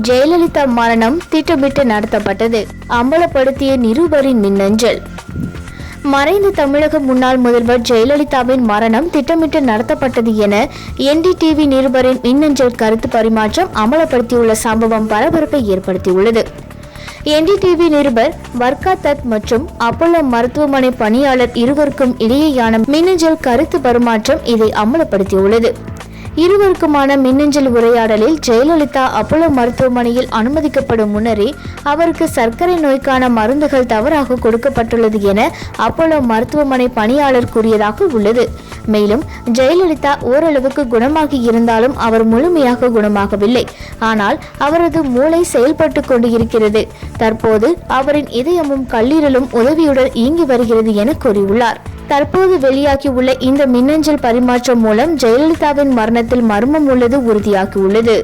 ஜெயலலிதா மரணம் திட்டமிட்டு நடத்தப்பட்டது. அம்பலப்படுத்திய நிருபரின் மின்னஞ்சல். மறைந்த தமிழக முன்னாள் முதல்வர் ஜெயலலிதாவின் மரணம் திட்டமிட்டு நடத்தப்பட்டது என என்டிடிவி நிருபரின் மின்னஞ்சல் கருத்து பரிமாற்றம் அமலப்படுத்தியுள்ள சம்பவம் பரபரப்பை ஏற்படுத்தியுள்ளது. என்டிடிவி நிருபர் வர்கா தத் மற்றும் அப்போலோ மருத்துவமனை பணியாளர் இருவருக்கும் இடையேயான மின்னஞ்சல் கருத்து பரிமாற்றம் இதை அமலப்படுத்தியுள்ளது. இருவருக்குமான மின்னஞ்சல் உரையாடலில் ஜெயலலிதா அப்போலோ மருத்துவமனையில் அனுமதிக்கப்படும் முன்னரே அவருக்கு சர்க்கரை நோய்க்கான மருந்துகள் தவறாக கொடுக்கப்பட்டுள்ளது என அப்போலோ மருத்துவமனை பணியாளர் கூறியதாக உள்ளது. மேலும் ஜெயலலிதா ஓரளவுக்கு குணமாகி இருந்தாலும் அவர் முழுமையாக குணமாகவில்லை. ஆனால் அவரது மூளை செயல்பட்டு கொண்டு இருக்கிறது தற்போது அவரின் இதயமும் கல்லீரலும் உதவியுடன் இயங்கி வருகிறது என கூறியுள்ளார். தற்போது வெளியாகியுள்ள இந்த மின்னஞ்சல் பரிமாற்றம் மூலம் ஜெயலலிதாவின் மரணத்தில் மர்மம் உள்ளது உறுதியாகியுள்ளது.